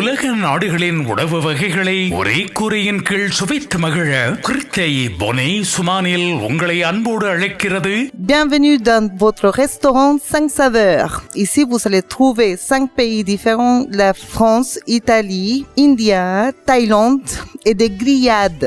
உலக நாடுகளின் உணவு வகைகளை ஒரே கூரையின் கீழ் சுவைத்து மகிழ கிருத்தை பொனே சுமானில் உங்களை அன்போடு அழைக்கிறது Bienvenue dans votre restaurant 5 saveurs. Ici, vous allez trouver 5 pays différents, la France, Italie, India, Thaïlande et des grillades.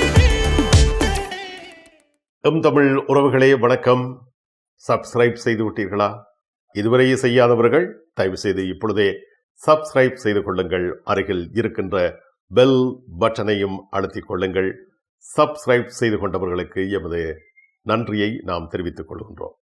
M Tamil உறவுகளே வணக்கம். சப்ஸ்கிரைப் செய்து விட்டீர்களா? இதுவரையே செய்யாதவர்கள் தயவு செய்து இப்பொழுதே சப்ஸ்கிரைப் செய்து கொள்ளுங்கள். அருகில் இருக்கின்ற பெல் பட்டனையும் அழுத்திக் கொள்ளுங்கள். சப்ஸ்கிரைப் செய்து கொண்டவர்களுக்கு எமது நன்றியை நாம் தெரிவித்துக் கொள்கின்றோம்.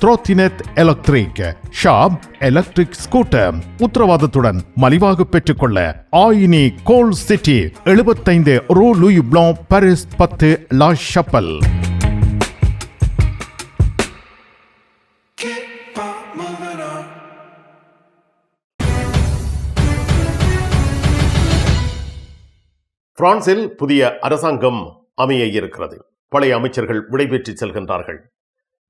த்ரோத்தினெட் எலக்ட்ரிக் ஷாப் எலக்ட்ரிக் ஸ்கூட்டர் உத்தரவாதத்துடன் மலிவாக பெற்றுக்கொள்ள ஆயினி கோல் சிட்டி எழுபத்தைந்து ரூ லூயி ப்ளோ பாரிஸ் பத்து லா ஷப்பல். பிரான்சில் புதிய அரசாங்கம் அமைய இருக்கிறது. பழைய அமைச்சர்கள் விடைபெற்று செல்கின்றார்கள்.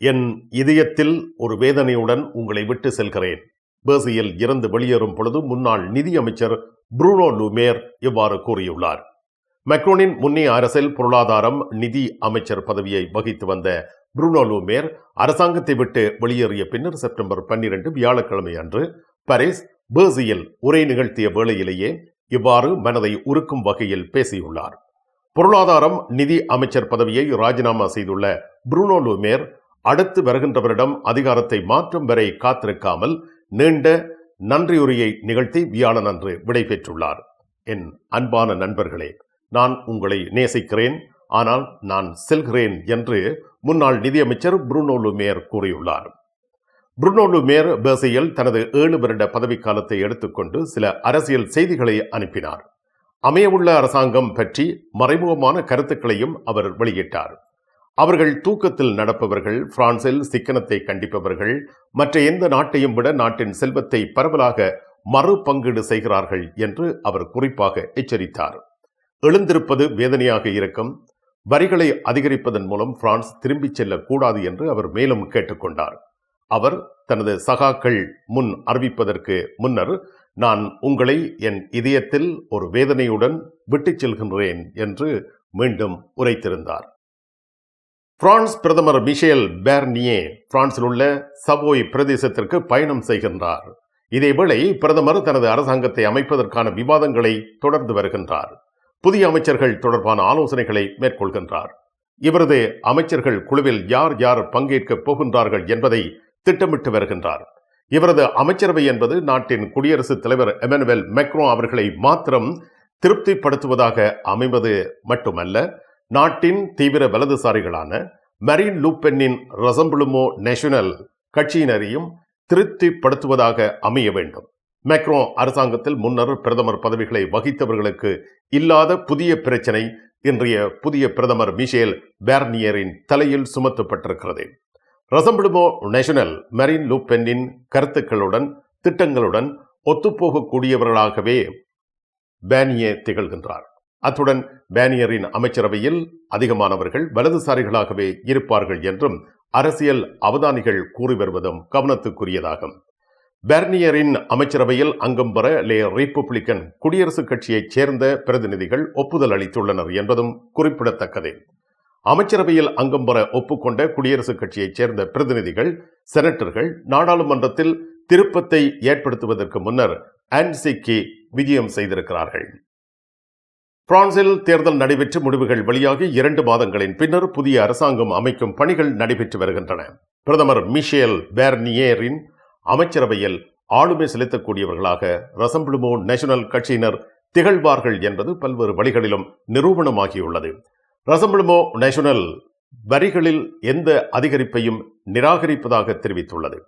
என் இதயத்தில் ஒரு வேதனையுடன் உங்களை விட்டு செல்கிறேன். பேசியில் இறந்து வெளியேறும் பொழுது முன்னாள் நிதி அமைச்சர் புரூனோ லுமேர் இவ்வாறு கூறியுள்ளார். மெக்ரோனின் முன்னைய அரசில் பொருளாதாரம் நிதி அமைச்சர் பதவியை வகித்து வந்த புரூனோ லுமேர் அரசாங்கத்தை விட்டு வெளியேறிய பின்னர் செப்டம்பர் பன்னிரண்டு வியாழக்கிழமை அன்று பாரிஸ் பேர்சியில் உரை நிகழ்த்திய வேளையிலேயே இவ்வாறு மனதை உருக்கும் வகையில் பேசியுள்ளார். பொருளாதாரம் நிதி அமைச்சர் பதவியை ராஜினாமா செய்துள்ள புரூனோ லுமேர் அடுத்து வருகின்றவரிடம் அதிகாரத்தை மாற்றும் வரை காத்திருக்காமல் நீண்ட நன்றியுரையை நிகழ்த்தி வியாழன் அன்று விடைபெற்றுள்ளார் என் அன்பான நண்பர்களே நான் உங்களை நேசிக்கிறேன். ஆனால் நான் செல்கிறேன் என்று முன்னாள் நிதியமைச்சர் புருனோ லுமேர் கூறியுள்ளார். புருனோ லுமேர் பேசியில் தனது ஏழு வருட பதவிக்காலத்தை எடுத்துக்கொண்டு சில அரசியல் செய்திகளை அனுப்பினார். அமையவுள்ள அரசாங்கம் பற்றி மறைமுகமான கருத்துக்களையும் அவர் வெளியிட்டார். அவர்கள் தூக்கத்தில் நடப்பவர்கள் பிரான்சில் சிக்கனத்தை கண்டிப்பவர்கள் மற்ற எந்த நாட்டையும் விட நாட்டின் செல்வத்தை பரவலாக மறுபங்கீடு செய்கிறார்கள் என்று அவர் குறிப்பாக எச்சரித்தார். எழுந்திருப்பது வேதனையாக இருக்கும். வரிகளை அதிகரிப்பதன் மூலம் பிரான்ஸ் திரும்பிச் செல்லக்கூடாது என்று அவர் மேலும் கேட்டுக்கொண்டார். அவர் தனது சகாக்கள் முன் அறிவிப்பதற்கு முன்னர் நான் உங்களை என் இதயத்தில் ஒரு வேதனையுடன் விட்டுச் செல்கின்றேன் என்று மீண்டும் உரைத்திருந்தார். பிரான்ஸ் பிரதமர் மிஷேல் பேர்னியே பிரான்சில் உள்ள சவோய் பிரதேசத்திற்கு பயணம் செய்கின்றார். இதேவேளை பிரதமர் தனது அரசாங்கத்தை அமைப்பதற்கான விவாதங்களை தொடர்ந்து வருகின்றார். புதிய அமைச்சர்கள் தொடர்பான ஆலோசனைகளை மேற்கொள்கின்றார். இவரது அமைச்சர்கள் குழுவில் யார் யார் பங்கேற்கப் போகின்றார்கள் என்பதை திட்டமிட்டு வருகின்றார். இவரது அமைச்சரவை என்பது நாட்டின் குடியரசுத் தலைவர் எமனுவேல் மெக்ரோ அவர்களை மாத்திரம் திருப்திப்படுத்துவதாக அமைவது மட்டுமல்ல நாட்டின் தீவிர வலதுசாரிகளான மரீன் லூப்பென்னின் ரசம்புளுமோ நேஷனல் கட்சியினரையும் திருப்திப்படுத்துவதாக அமைய வேண்டும். மேக்ரோ அரசாங்கத்தில் முன்னர் பிரதமர் பதவிகளை வகித்தவர்களுக்கு இல்லாத புதிய பிரச்சனை இன்றைய புதிய பிரதமர் மிஷேல் பேர்னியரின் தலையில் சுமத்தப்பட்டிருக்கிறது. ரசம்பிடுமோ நேஷனல் மரின் லூப்பென்னின் கருத்துக்களுடன் திட்டங்களுடன் ஒத்துப்போகக்கூடியவர்களாகவே பேனியே திகழ்கின்றார். அத்துடன் பேனியரின் அமைச்சரவையில் அதிகமானவர்கள் வலதுசாரிகளாகவே இருப்பார்கள் என்றும் அரசியல் அவதானிகள் கூறி வருவதும் கவனத்துக்குரியதாகும். பெர்னியரின் அமைச்சரவையில் அங்கம் பெற லே ரிப்பப்ளிக்கன் குடியரசுக் கட்சியைச் சேர்ந்த பிரதிநிதிகள் ஒப்புதல் அளித்துள்ளனர் என்பதும் குறிப்பிடத்தக்கது. அமைச்சரவையில் அங்கம் பெற ஒப்புக்கொண்ட குடியரசுக் கட்சியைச் சேர்ந்த பிரதிநிதிகள் செனட்டர்கள் நாடாளுமன்றத்தில் திருப்பத்தை ஏற்படுத்துவதற்கு முன்னர் ஆன்சிக்கு விஜயம் செய்திருக்கிறார்கள். பிரான்சில் தேர்தல் நடைபெற்று முடிவுகள் வெளியாகி இரண்டு மாதங்களின் பின்னர் புதிய அரசாங்கம் அமைக்கும் பணிகள் நடைபெற்று வருகின்றன. பிரதமர் மிஷேல் பேர்னியேரின் அமைச்சரவையில் ஆளுமை செலுத்தக்கூடியவர்களாக ரசம்பிளுமோ நேஷனல் கட்சியினர் திகழ்வார்கள் என்பது பல்வேறு வழிகளிலும் நிரூபணமாகியுள்ளது. ரசம்பிளுமோ நேஷனல் வரிகளில் எந்த அதிகரிப்பையும் நிராகரிப்பதாக தெரிவித்துள்ளது.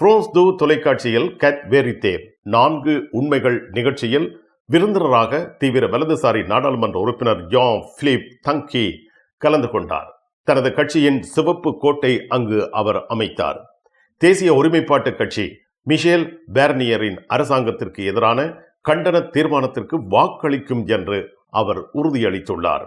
பிரான்ஸ் து தொலைக்காட்சியில் கட் வேரித்தே நான்கு உண்மைகள் நிகழ்ச்சியில் விருந்தினராக தீவிர வலதுசாரி நாடாளுமன்ற உறுப்பினர் ஜான் பிலிப் தங்கி கலந்து கொண்டார். தனது கட்சியின் சிவப்பு கோட்டை அங்கு அவர் அமைத்தார். தேசிய ஒருமைப்பாட்டு கட்சி மிஷேல் பேர்னியரின் அரசாங்கத்திற்கு எதிரான கண்டன தீர்மானத்திற்கு வாக்களிக்கும் என்று அவர் உறுதியளித்துள்ளார்.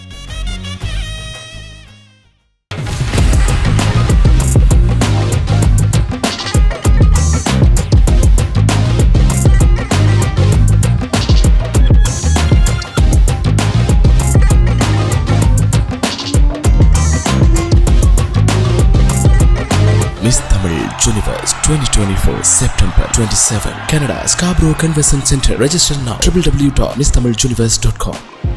Universe 2024 September 27 Canada Scarborough Convention Center register now www.missthamiluniverse.com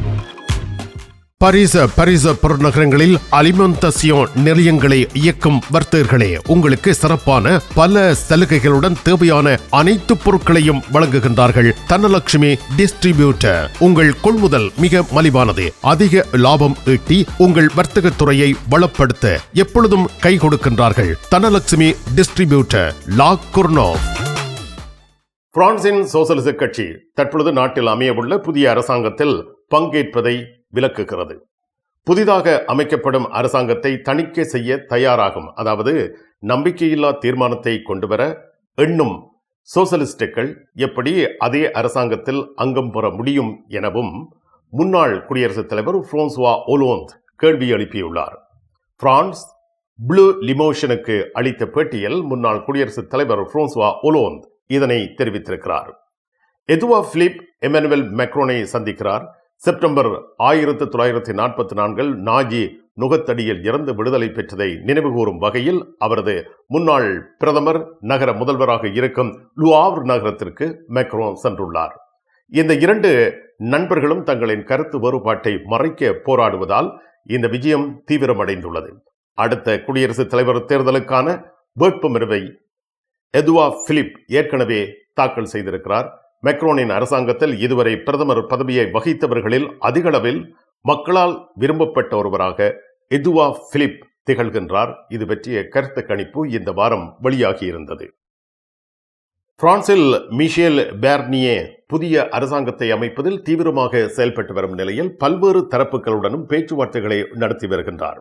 பரிச பரிச பெருநகரங்களில் அலிமெண்டசியோன் நிலையங்களை இயக்கும் வர்த்தகர்களே உங்களுக்கு சிறப்பான பல சலுகைகளுடன் தேவையான அனைத்து பொருட்களையும் வழங்குகின்றார்கள். தனலட்சுமி டிஸ்ட்ரிபியூட்டர் உங்கள் கொள்முதல் மிக மலிவானது. அதிக லாபம் ஈட்டி உங்கள் வர்த்தக துறையை வளப்படுத்த எப்பொழுதும் கை கொடுக்கின்றார்கள். தனலட்சுமி டிஸ்ட்ரிபியூட்டர் லாக் குர்னோ பிரான்சின் சோசலிச கட்சி தற்பொழுது நாட்டில் அமையவுள்ள புதிய அரசாங்கத்தில் பங்கேற்பதை விலக்குகிறது புதிதாக அமைக்கப்படும் அரசாங்கத்தை தணிக்கை செய்ய தயாராகும். அதாவது நம்பிக்கையில்லா தீர்மானத்தை கொண்டுவர எண்ணும் சோசலிஸ்டுகள் எப்படி அதே அரசாங்கத்தில் அங்கம் பெற முடியும் எனவும் முன்னாள் குடியரசுத் தலைவர் பிரான்சுவா ஒலோந்த் கேள்வி எழுப்பியுள்ளார். பிரான்ஸ் ப்ளூ லிமோஷனுக்கு அளித்த பேட்டியில் முன்னாள் குடியரசுத் தலைவர் பிரான்சுவா ஒலோந்த் இதனை தெரிவித்திருக்கிறார். எதுவா பிலிப் எமனுவல் மெக்ரோனை சந்திக்கிறார்? செப்டம்பர் ஆயிரத்து தொள்ளாயிரத்தி நாற்பத்தி நான்கில் நாஜி நுகத்தடியில் இறந்து விடுதலை பெற்றதை நினைவுகூரும் வகையில் அவரது முன்னாள் பிரதமர் நகர முதல்வராக இருக்கும் லுவார் நகரத்திற்கு மெக்ரோன் சென்றுள்ளார். இந்த இரண்டு நண்பர்களும் தங்களின் கருத்து வேறுபாட்டை மறைக்க போராடுவதால் இந்த விஜயம் தீவிரமடைந்துள்ளது. அடுத்த குடியரசுத் தலைவர் தேர்தலுக்கான வேட்புமனுவை எதுவா பிலிப் ஏற்கனவே தாக்கல் செய்திருக்கிறார். மெக்ரோனின் அரசாங்கத்தில் இதுவரை பிரதமர் பதவியை வகித்தவர்களில் அதிகளவில் மக்களால் விரும்பப்பட்ட ஒருவராக எதுவா பிலிப் திகழ்கின்றார். இது பற்றிய கருத்து கணிப்பு இந்த வாரம் வெளியாகியிருந்தது. பிரான்சில் மிஷேல் பேர்னியே புதிய அரசாங்கத்தை அமைப்பதில் தீவிரமாக செயல்பட்டு வரும் நிலையில் பல்வேறு தரப்புகளுடனும் பேச்சுவார்த்தைகளை நடத்தி வருகின்றார்.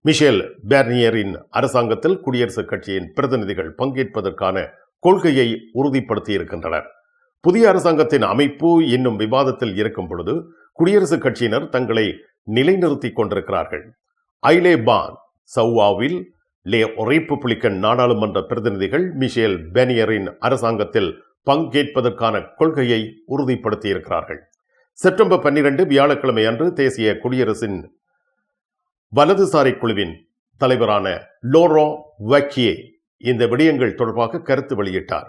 மிஷேல் பேர்னியரின் அரசாங்கத்தில் குடியரசுக் கட்சியின் பிரதிநிதிகள் பங்கேற்பதற்கான கொள்கையை உறுதிப்படுத்தியிருக்கின்றனர். புதிய அரசாங்கத்தின் அமைப்பு இன்னும் விவாதத்தில் இருக்கும் பொழுது குடியரசுக் கட்சியினர் தங்களை நிலைநிறுத்திக் கொண்டிருக்கிறார்கள். ஐலே பான் சௌவாவில் லே ரிப்பப்ளிக்கன் நாடாளுமன்ற பிரதிநிதிகள் மிஷேல் பெனியரின் அரசாங்கத்தில் பங்கேற்பதற்கான கொள்கையை உறுதிப்படுத்தியிருக்கிறார்கள். செப்டம்பர் பன்னிரண்டு வியாழக்கிழமை அன்று தேசிய குடியரசின் வலதுசாரி குழுவின் தலைவரான லோரோ வக்கியே இந்த விடயங்கள் தொடர்பாக கருத்து வெளியிட்டார்.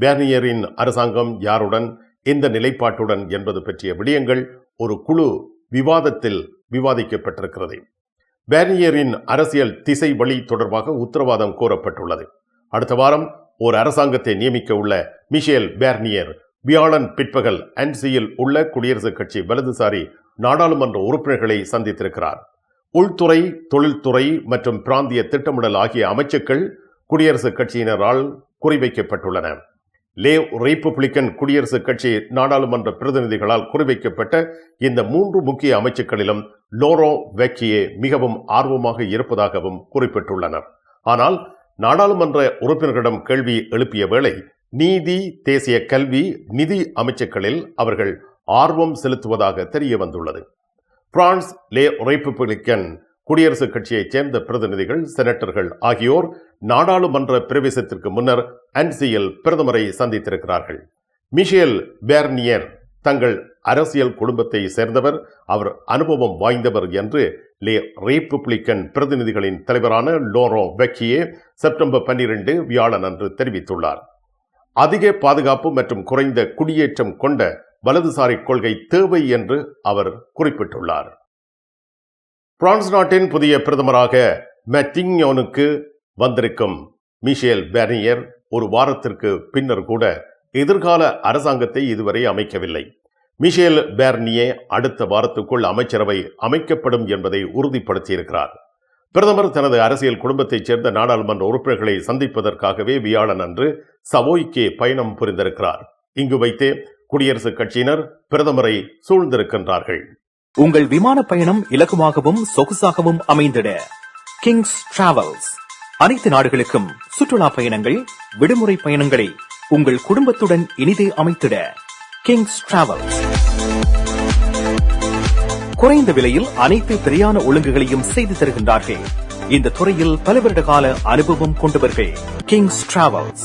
பேர்னியரின் அரசாங்கம் யாருடன் எந்த நிலைப்பாட்டுடன் என்பது பற்றிய விடயங்கள் ஒரு குழு விவாதத்தில் விவாதிக்கப்பட்டிருக்கிறது. பேர்னியரின் அரசியல் திசை வழி தொடர்பாக உத்தரவாதம் கோரப்பட்டுள்ளது. அடுத்த வாரம் ஒரு அரசாங்கத்தை நியமிக்க உள்ள மிஷேல் பேர்னியர் வியாழன் பிற்பகல் அன்சியில் உள்ள குடியரசுக் கட்சி வலதுசாரி நாடாளுமன்ற உறுப்பினர்களை சந்தித்திருக்கிறார். உள்துறை தொழில்துறை மற்றும் பிராந்திய திட்டமிடல் ஆகிய அமைச்சுக்கள் குடியரசுக் கட்சியினரால் குறிவைக்கப்பட்டுள்ளன. லே ரிப்பப்ளிக்கன் குடியரசுக் கட்சி நாடாளுமன்ற பிரதிநிதிகளால் குறிவைக்கப்பட்ட இந்த மூன்று முக்கிய அமைச்சுக்களிலும் லோரோ வெக்கியே மிகவும் ஆர்வமாக இருப்பதாகவும் குறிப்பிட்டுள்ளனர். ஆனால் நாடாளுமன்ற உறுப்பினர்களிடம் கேள்வி எழுப்பிய வேளை நீதி தேசிய கல்வி நிதி அமைச்சுக்களில் அவர்கள் ஆர்வம் செலுத்துவதாக தெரிய வந்துள்ளது பிரான்ஸ் லே ரிப்பப்ளிக்கன் குடியரசுக் கட்சியைச் சேர்ந்த பிரதிநிதிகள் செனட்டர்கள் ஆகியோர் நாடாளுமன்ற பிரவேசத்திற்கு முன்னர் அன்சியில் பிரதமரை சந்தித்திருக்கிறார்கள். மிஷேல் பேர்னியர் தங்கள் அரசியல் குடும்பத்தை சேர்ந்தவர் அவர் அனுபவம் வாய்ந்தவர் என்று லே ரிப்பப்ளிக்கன் பிரதிநிதிகளின் தலைவரான லோரோ வெக்கியே செப்டம்பர் பன்னிரண்டு வியாழன் அன்று தெரிவித்துள்ளார். அதிக பாதுகாப்பு மற்றும் குறைந்த குடியேற்றம் கொண்ட வலதுசாரி கொள்கை தேவை என்று அவர் குறிப்பிட்டுள்ளார். பிரான்ஸ் நாட்டின் புதிய பிரதமராக மெட்டிங்யோனுக்கு வந்திருக்கும் மிஷேல் பேர்னியர் ஒரு வாரத்திற்கு பின்னர் கூட எதிர்கால அரசாங்கத்தை இதுவரை அமைக்கவில்லை. மிஷேல் பேர்னியே அடுத்த வாரத்துக்குள் அமைச்சரவை அமைக்கப்படும் என்பதை உறுதிப்படுத்தியிருக்கிறார். பிரதமர் தனது அரசியல் குடும்பத்தைச் சேர்ந்த நாடாளுமன்ற உறுப்பினர்களை சந்திப்பதற்காகவே வியாழன் அன்று சவோய்க்கே பயணம் புரிந்திருக்கிறார். இங்கு வைத்தே குடியரசுக் கட்சியினர் பிரதமரை சூழ்ந்திருக்கின்றார்கள். உங்கள் விமான பயணம் இலகுவாகவும் சொகுசாகவும் அமைந்திட. கிங்ஸ் டிராவல்ஸ் அனைத்து நாடுகளுக்கும் சுற்றுலா பயணங்கள் விடுமுறை பயணங்களை உங்கள் குடும்பத்துடன் இனிதே அமைத்திட. கிங்ஸ் டிராவல்ஸ் குறைந்த விலையில் அனைத்து பிரயாண ஒழுங்குகளையும் செய்து தருகின்றார்கள். இந்த துறையில் பல வருட கால அனுபவம் கொண்டவர்கள். கிங்ஸ் டிராவல்ஸ்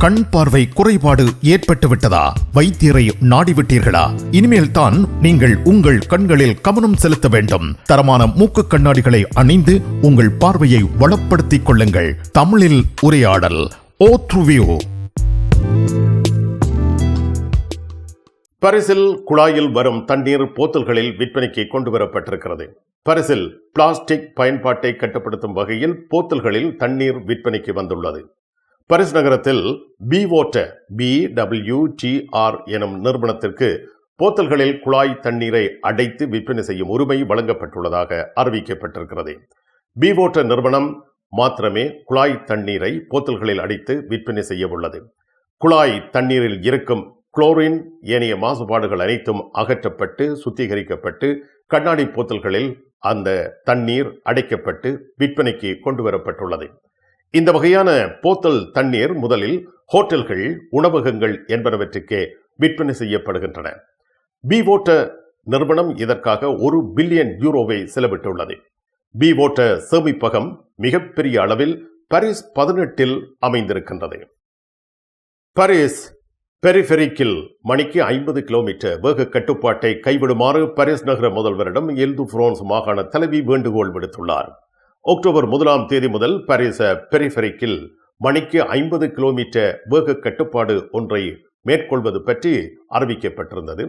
கண் பார்வை குறைபாடு ஏற்பட்டுவிட்டதா? வைத்தியரை நாடிவிட்டீர்களா? இனிமேல் தான் நீங்கள் உங்கள் கண்களில் கவனம் செலுத்த வேண்டும். தரமான மூக்கு கண்ணாடிகளை அணிந்து உங்கள் பார்வையை வளப்படுத்திக் கொள்ளுங்கள். தமிழில் உரையாடல் ஓ பரிசில் குழாயில் வரும் தண்ணீர் போத்தல்களில் விற்பனைக்கு கொண்டு வரப்பட்டிருக்கிறது பரிசில் பிளாஸ்டிக் பயன்பாட்டை கட்டுப்படுத்தும் வகையில் போத்தல்களில் தண்ணீர் விற்பனைக்கு வந்துள்ளது. பரிஸ் நகரத்தில் பி ஓட்ட பி டபிள்யூ ஆர் எனும் நிறுவனத்திற்கு போத்தல்களில் குழாய் தண்ணீரை அடைத்து விற்பனை செய்யும் உரிமை வழங்கப்பட்டுள்ளதாக அறிவிக்கப்பட்டிருக்கிறது. பி ஓட்ட நிறுவனம் மாத்திரமே குழாய் தண்ணீரை போத்தல்களில் அடைத்து விற்பனை செய்ய உள்ளது. குழாய் தண்ணீரில் இருக்கும் குளோரின் ஏனைய மாசுபாடுகள் அனைத்தும் அகற்றப்பட்டு சுத்திகரிக்கப்பட்டு கண்ணாடி போத்தல்களில் அந்த தண்ணீர் அடைக்கப்பட்டு விற்பனைக்கு கொண்டு வரப்பட்டுள்ளது இந்த வகையான போத்தல் தண்ணீர் முதலில் ஹோட்டல்கள் உணவகங்கள் என்பனவற்றுக்கே விற்பனை செய்யப்படுகின்றன. பி வாட்டர் நிறுவனம் இதற்காக ஒரு பில்லியன் யூரோவை செலவிட்டுள்ளது. பி வாட்டர் சேமிப்பகம் மிகப்பெரிய அளவில் பாரிஸ் பதினெட்டில் அமைந்திருக்கின்றது. பாரிஸ் பெரிஃபெரிக்கில் மணிக்கு ஐம்பது கிலோமீட்டர் வேக கட்டுப்பாட்டை கைவிடுமாறு பாரிஸ் நகர முதல்வரிடம் எல்து பிரான்ஸ் மாகாண தலைவி வேண்டுகோள் விடுத்துள்ளார். அக்டோபர் முதலாம் தேதி முதல் பாரிச பெரிஃபெரிக்கில் மணிக்கு ஐம்பது கிலோமீட்டர் வேக கட்டுப்பாடு ஒன்றை மேற்கொள்வது பற்றி அறிவிக்கப்பட்டிருந்தது.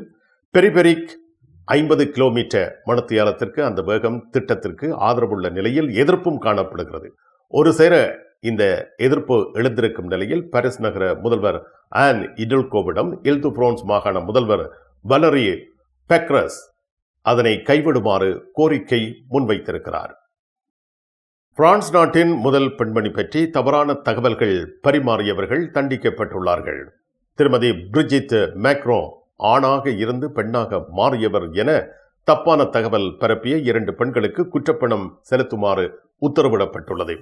பெரிபெரிக் ஐம்பது கிலோமீட்டர் மணத்தியாலத்திற்கு அந்த வேகம் திட்டத்திற்கு ஆதரவுள்ள நிலையில் எதிர்ப்பும் காணப்படுகிறது. ஒரு சேர இந்த எதிர்ப்பு எழுந்திருக்கும் நிலையில் பாரிஸ் நகர முதல்வர் ஆன் இடல்கோவிடம் இல்து பிரான்ஸ் மாகாண முதல்வர் வலரி பெக்ரஸ் அதனை கைவிடுமாறு கோரிக்கை முன்வைத்திருக்கிறார். பிரான்ஸ் நாட்டின் முதல் பெண்மணி பற்றி தவறான தகவல்கள் பரிமாறியவர்கள் தண்டிக்கப்பட்டுள்ளார்கள். திருமதி பிரிஜித் மேக்ரோ ஆணாக இருந்து பெண்ணாக மாறியவர் என தப்பான தகவல் பரப்பிய இரண்டு பெண்களுக்கு குற்றப்பணம் செலுத்துமாறு உத்தரவிடப்பட்டுள்ளது.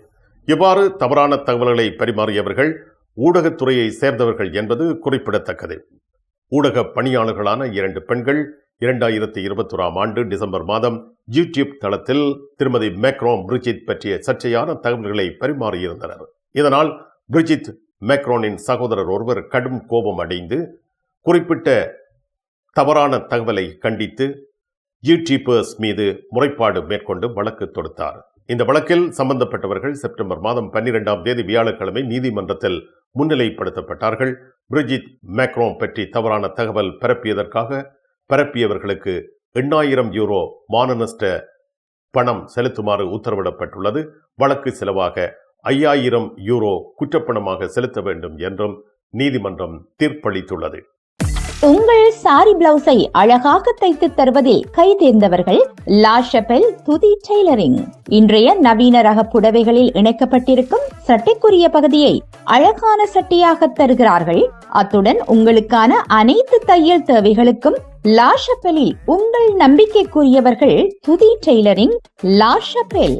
இவ்வாறு தவறான தகவல்களை பரிமாறியவர்கள் ஊடகத்துறையை சேர்ந்தவர்கள் என்பது குறிப்பிடத்தக்கது. ஊடக பணியாளர்களான இரண்டு பெண்கள் இரண்டாயிரத்தி இருபத்தொராம் ஆண்டு டிசம்பர் மாதம் யூடியூப் தளத்தில் திருமதி மேக்ரோன் பிரிஜித் பற்றிய சர்ச்சையான தகவல்களை பரிமாறியிருந்தனர். இதனால் பிரிஜித் மேக்ரோனின் சகோதரர் ஒருவர் கடும் கோபம் அடைந்து குறிப்பிட்ட தவறான தகவலை கண்டித்து யூடியூபர்ஸ் மீது முறைப்பாடு மேற்கொண்டு வழக்கு தொடுத்தார். இந்த வழக்கில் சம்பந்தப்பட்டவர்கள் செப்டம்பர் மாதம் பன்னிரெண்டாம் தேதி வியாழக்கிழமை நீதிமன்றத்தில் முன்னிலைப்படுத்தப்பட்டார்கள். பிரிஜித் மேக்ரோன் பற்றி தவறான தகவல் பரப்பியதற்காக பரப்பியவர்களுக்கு எண்ணாயிரம் யூரோ மானநஷ்ட பணம் செலுத்துமாறு உத்தரவிடப்பட்டுள்ளது. வழக்கு செலவாக ஐயாயிரம் யூரோ குற்றப்பணமாக செலுத்த வேண்டும் என்றும் நீதிமன்றம் தீர்ப்பளித்துள்ளது. உங்கள் சாரி பிளவுஸை அழகாக தைத்து தருவதில் கை தேர்ந்தவர்கள் லாஷபெல் துதி டெய்லரிங். இன்றைய நவீன ரக புடவைகளில் இணைக்கப்பட்டிருக்கும் சட்டைக்குரிய பகுதியை அழகான சட்டையாக தருகிறார்கள். அத்துடன் உங்களுக்கான அனைத்து தையல் தேவைகளுக்கும் லாஷப்பெலில் உங்கள் நம்பிக்கைக்குரியவர்கள் துதி டெய்லரிங் லாஷப்பெல்.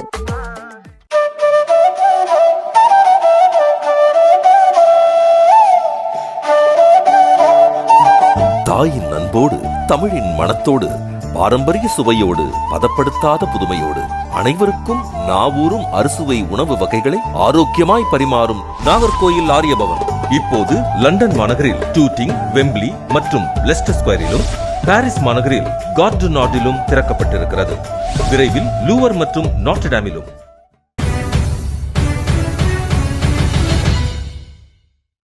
தாயின் அன்போடு தமிழின் மனத்தோடு பாரம்பரிய சுவையோடு பதப்படுத்தாத புதுமையோடு அனைவருக்கும் நாவூரும் அறுசுவை உணவு வகைகளை ஆரோக்கியமாய் பரிமாறும் நாகர்கோயில் ஆரியபவன். இப்போது லண்டன் மாநகரில் டூட்டிங் வெம்பிளி மற்றும் லெஸ்டர் ஸ்கொயரிலும் பாரிஸ் மாநகரில் கார்டு நாட்டிலும் திறக்கப்பட்டிருக்கிறது. விரைவில் லூவர் மற்றும் நாட்டடாமிலும்